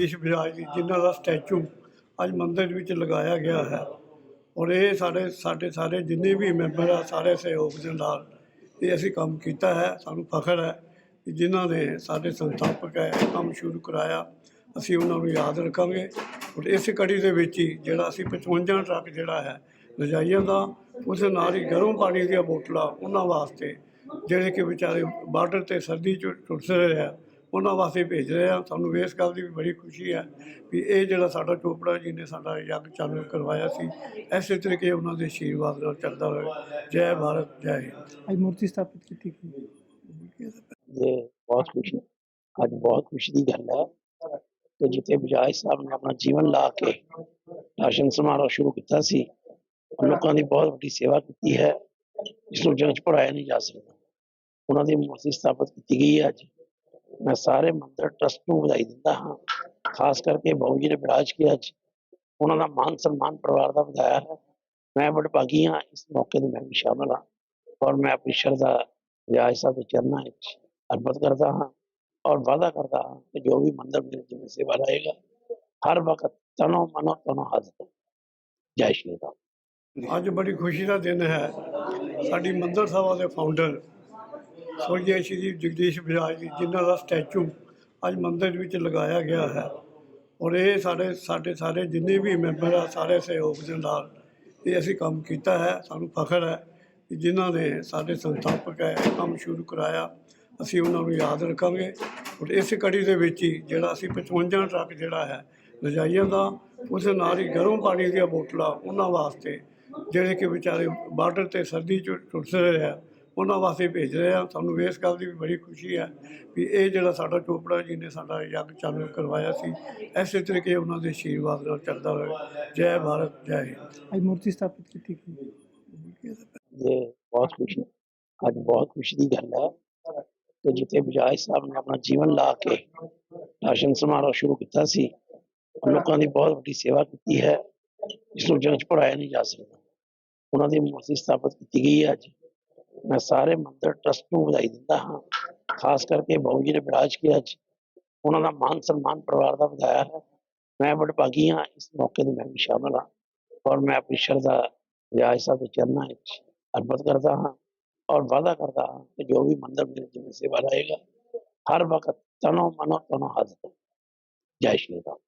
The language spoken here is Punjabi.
ਜਗਦੀਸ਼ ਬਜਾਜ ਜੀ ਜਿਨ੍ਹਾਂ ਦਾ ਸਟੈਚੂ ਅੱਜ ਮੰਦਿਰ ਵਿੱਚ ਲਗਾਇਆ ਗਿਆ ਹੈ। ਔਰ ਇਹ ਸਾਡੇ ਸਾਡੇ ਸਾਰੇ ਜਿੰਨੇ ਵੀ ਮੈਂਬਰ ਆ, ਸਾਰੇ ਸਹਿਯੋਗ ਦੇ ਨਾਲ ਇਹ ਅਸੀਂ ਕੰਮ ਕੀਤਾ ਹੈ। ਸਾਨੂੰ ਫਖਰ ਹੈ ਕਿ ਜਿਨ੍ਹਾਂ ਨੇ ਸਾਡੇ ਸੰਸਥਾਪਕ ਹੈ, ਇਹ ਕੰਮ ਸ਼ੁਰੂ ਕਰਾਇਆ। ਅਸੀਂ ਉਹਨਾਂ ਨੂੰ ਯਾਦ ਰੱਖਾਂਗੇ। ਔਰ ਇਸ ਕੜੀ ਦੇ ਵਿੱਚ ਹੀ ਜਿਹੜਾ ਅਸੀਂ 55 ਟਰੱਕ ਜਿਹੜਾ ਹੈ, ਰਜਾਈਆਂ ਦਾ, ਉਸ ਨਾਲ ਹੀ ਗਰਮ ਪਾਣੀ ਦੀਆਂ ਬੋਤਲਾਂ ਉਹਨਾਂ ਵਾਸਤੇ, ਜਿਹੜੇ ਕਿ ਵਿਚਾਰੇ ਬਾਰਡਰ ਤੇ ਸਰਦੀ ਚ ਟੁੱਟ ਰਹੇ ਆ ਉਹਨਾਂ ਵਾਸਤੇ ਭੇਜ ਰਹੇ ਆ ਸਾਨੂੰ ਇਸ ਗੱਲ ਦੀ ਵੀ ਬੜੀ ਖੁਸ਼ੀ ਹੈ ਵੀ ਇਹ ਜਿਹੜਾ ਸਾਡਾ ਚੋਪੜਾ ਜੀ ਨੇ ਸਾਡਾ ਯੱਗ ਚਾਲੂ ਕਰਵਾਇਆ ਸੀ ਐਸੇ ਤਰੀਕੇ ਉਹਨਾਂ ਦੇ ਆਸ਼ੀਰਵਾਦ ਨਾਲ ਚੱਲਦਾ ਰਹੇ। ਜੈ ਭਾਰਤ ਜੈ ਹਿੰਦ। ਅੱਜ ਮੂਰਤੀ ਸਥਾਪਿਤ ਕੀਤੀ ਗਈ। ਇਹ ਬਹੁਤ ਖੁਸ਼ੀ। ਅੱਜ ਬਹੁਤ ਖੁਸ਼ੀ ਦੀ ਗੱਲ ਹੈ ਕਿ ਜਿੱਥੇ ਬਜਾਜ ਸਾਹਿਬ ਨੇ ਆਪਣਾ ਜੀਵਨ ਲਾ ਕੇ ਰਾਸ਼ਨ ਸਮਾਰੋਹ ਸ਼ੁਰੂ ਕੀਤਾ ਸੀ ਲੋਕਾਂ ਦੀ ਬਹੁਤ ਵੱਡੀ ਸੇਵਾ ਕੀਤੀ ਹੈ। ਜਿਸ ਨੂੰ ਜੰਜ ਪੜਾਇਆ ਨਹੀਂ ਜਾ ਸਕਦਾ। ਉਹਨਾਂ ਦੀ ਮੂਰਤੀ ਸਥਾਪਿਤ ਕੀਤੀ ਗਈ ਹੈ ਅੱਜ। ਮੈਂ ਸਾਰੇ ਮੰਦਰ ਟਰਸਟ ਨੂੰ ਵਧਾਈ ਦਿੰਦਾ ਹਾਂ ਖਾਸ ਕਰਕੇ ਬਾਊ ਜੀ ਨੇ ਵਿਰਾਜ ਕੇ ਅੱਜ ਉਹਨਾਂ ਦਾ ਮਾਨ ਸਨਮਾਨ ਪਰਿਵਾਰ ਦਾ ਵਧਾਇਆ ਹੈ ਮੈਂ ਬੜਭਾਗੀ ਹਾਂ ਇਸ ਮੌਕੇ ਤੇ ਮੈਂ ਵੀ ਸ਼ਾਮਲ ਹਾਂ ਔਰ ਮੈਂ ਆਪਣੀ ਸ਼ਰਧਾ ਵਿਆਜ ਸਾਹਿਬ ਦੇ ਚਰਨਾਂ ਵਿੱਚ ਅਰਪਿਤ ਕਰਦਾ ਹਾਂ ਔਰ ਵਾਅਦਾ ਕਰਦਾ ਹਾਂ ਕਿ ਜੋ ਵੀ ਮੰਦਰ ਮੇਰੇ ਜਿਵੇਂ ਸੇਵਾ ਰਹੇਗਾ ਹਰ ਵਕਤ ਤਨੋ ਮਨੋ ਤਨੋ ਹਾਜ਼ਰ ਜੈ ਸ਼੍ਰੀ ਰਾਮ ਅੱਜ ਬੜੀ ਖੁਸ਼ੀ ਦਾ ਦਿਨ ਹੈ ਸਾਡੀ ਮੰਦਰ ਸਭਾ ਦੇ ਫਾਊਂਡਰ ਸਵਰਗੀ ਸ਼੍ਰੀ ਜਗਦੀਸ਼ ਬਜਾਜ ਜੀ, ਜਿਨ੍ਹਾਂ ਦਾ ਸਟੈਚੂ ਅੱਜ ਮੰਦਿਰ ਵਿੱਚ ਲਗਾਇਆ ਗਿਆ ਹੈ। ਔਰ ਇਹ ਸਾਡੇ ਸਾਡੇ ਸਾਰੇ ਜਿੰਨੇ ਵੀ ਮੈਂਬਰ ਆ, ਸਾਰੇ ਸਹਿਯੋਗ ਦੇ ਨਾਲ ਇਹ ਅਸੀਂ ਕੰਮ ਕੀਤਾ ਹੈ। ਸਾਨੂੰ ਫਖਰ ਹੈ ਕਿ ਜਿਨ੍ਹਾਂ ਨੇ ਸਾਡੇ ਸੰਸਥਾਪਕ ਹੈ, ਇਹ ਕੰਮ ਸ਼ੁਰੂ ਕਰਾਇਆ। ਅਸੀਂ ਉਹਨਾਂ ਨੂੰ ਯਾਦ ਰੱਖਾਂਗੇ। ਔਰ ਇਸ ਕੜੀ ਦੇ ਵਿੱਚ ਹੀ ਜਿਹੜਾ ਅਸੀਂ 55 ਟਰੱਕ ਜਿਹੜਾ ਹੈ, ਰਜਾਈਆਂ ਦਾ ਉਸ ਨਾਲ ਹੀ ਗਰਮ ਪਾਣੀ ਦੀਆਂ ਬੋਤਲਾਂ ਉਹਨਾਂ ਵਾਸਤੇ, ਜਿਹੜੇ ਕਿ ਵਿਚਾਰੇ ਬਾਰਡਰ ਤੇ ਸਰਦੀ ਚ ਟੁੱਟ ਰਹੇ ਉਹਨਾਂ ਵਾਸਤੇ ਭੇਜ ਰਹੇ ਆ ਸਾਨੂੰ ਇਸ ਗੱਲ ਦੀ ਵੀ ਬੜੀ ਖੁਸ਼ੀ ਹੈ ਵੀ ਇਹ ਜਿਹੜਾ ਸਾਡਾ ਚੋਪੜਾ ਜੀ ਨੇ ਸਾਡਾ ਯੱਗ ਚਾਲੂ ਕਰਵਾਇਆ ਸੀ ਐਸੇ ਤਰੀਕੇ ਉਹਨਾਂ ਦੇ ਆਸ਼ੀਰਵਾਦ ਨਾਲ ਚੱਲਦਾ ਰਹੇ ਜੈ ਭਾਰਤ ਜੈ ਹਿੰਦ। ਅੱਜ ਮੂਰਤੀ ਸਥਾਪਿਤ ਕੀਤੀ ਗਈ। ਇਹ ਬਹੁਤ ਖੁਸ਼ੀ ਅੱਜ ਬਹੁਤ ਖੁਸ਼ੀ ਦੀ ਗੱਲ ਹੈ ਕਿ ਜਿੱਥੇ ਬਜਾਜ ਸਾਹਿਬ ਨੇ ਆਪਣਾ ਜੀਵਨ ਲਾ ਕੇ ਰਾਸ਼ਨ ਸਮਾਰੋਹ ਸ਼ੁਰੂ ਕੀਤਾ ਸੀ ਲੋਕਾਂ ਦੀ ਬਹੁਤ ਵੱਡੀ ਸੇਵਾ ਕੀਤੀ ਹੈ ਜਿਸ ਨੂੰ ਜੰਜ ਪੜਾਇਆ ਨਹੀਂ ਜਾ ਸਕਦਾ। ਉਹਨਾਂ ਦੀ ਮੂਰਤੀ ਸਥਾਪਿਤ ਕੀਤੀ ਗਈ ਹੈ ਅੱਜ। ਮੈਂ ਸਾਰੇ ਮੰਦਰ ਟਰਸਟ ਨੂੰ ਵਧਾਈ ਦਿੰਦਾ ਹਾਂ ਖਾਸ ਕਰਕੇ ਬਾਊ ਜੀ ਨੇ ਵਿਰਾਜ ਕੇ ਅੱਜ ਉਹਨਾਂ ਦਾ ਮਾਨ ਸਨਮਾਨ ਪਰਿਵਾਰ ਦਾ ਵਧਾਇਆ ਹੈ ਮੈਂ ਬੜਭਾਗੀ ਹਾਂ ਇਸ ਮੌਕੇ ਤੇ ਮੈਂ ਵੀ ਸ਼ਾਮਲ ਹਾਂ ਔਰ ਮੈਂ ਆਪਣੀ ਸ਼ਰਧਾ ਵਿਆਜ ਸਾਹਿਬ ਦੇ ਚਰਨਾਂ ਵਿੱਚ ਅਰਪਿਤ ਕਰਦਾ ਹਾਂ ਔਰ ਵਾਅਦਾ ਕਰਦਾ ਹਾਂ ਕਿ ਜੋ ਵੀ ਮੰਦਰ ਮੇਰੇ ਜਿਵੇਂ ਸੇਵਾ ਰਹੇਗਾ ਹਰ ਵਕਤ ਤਨੋ ਮਨੋ ਤਨੋ ਹਾਜ਼ਰ ਜੈ ਸ਼੍ਰੀ ਰਾਮ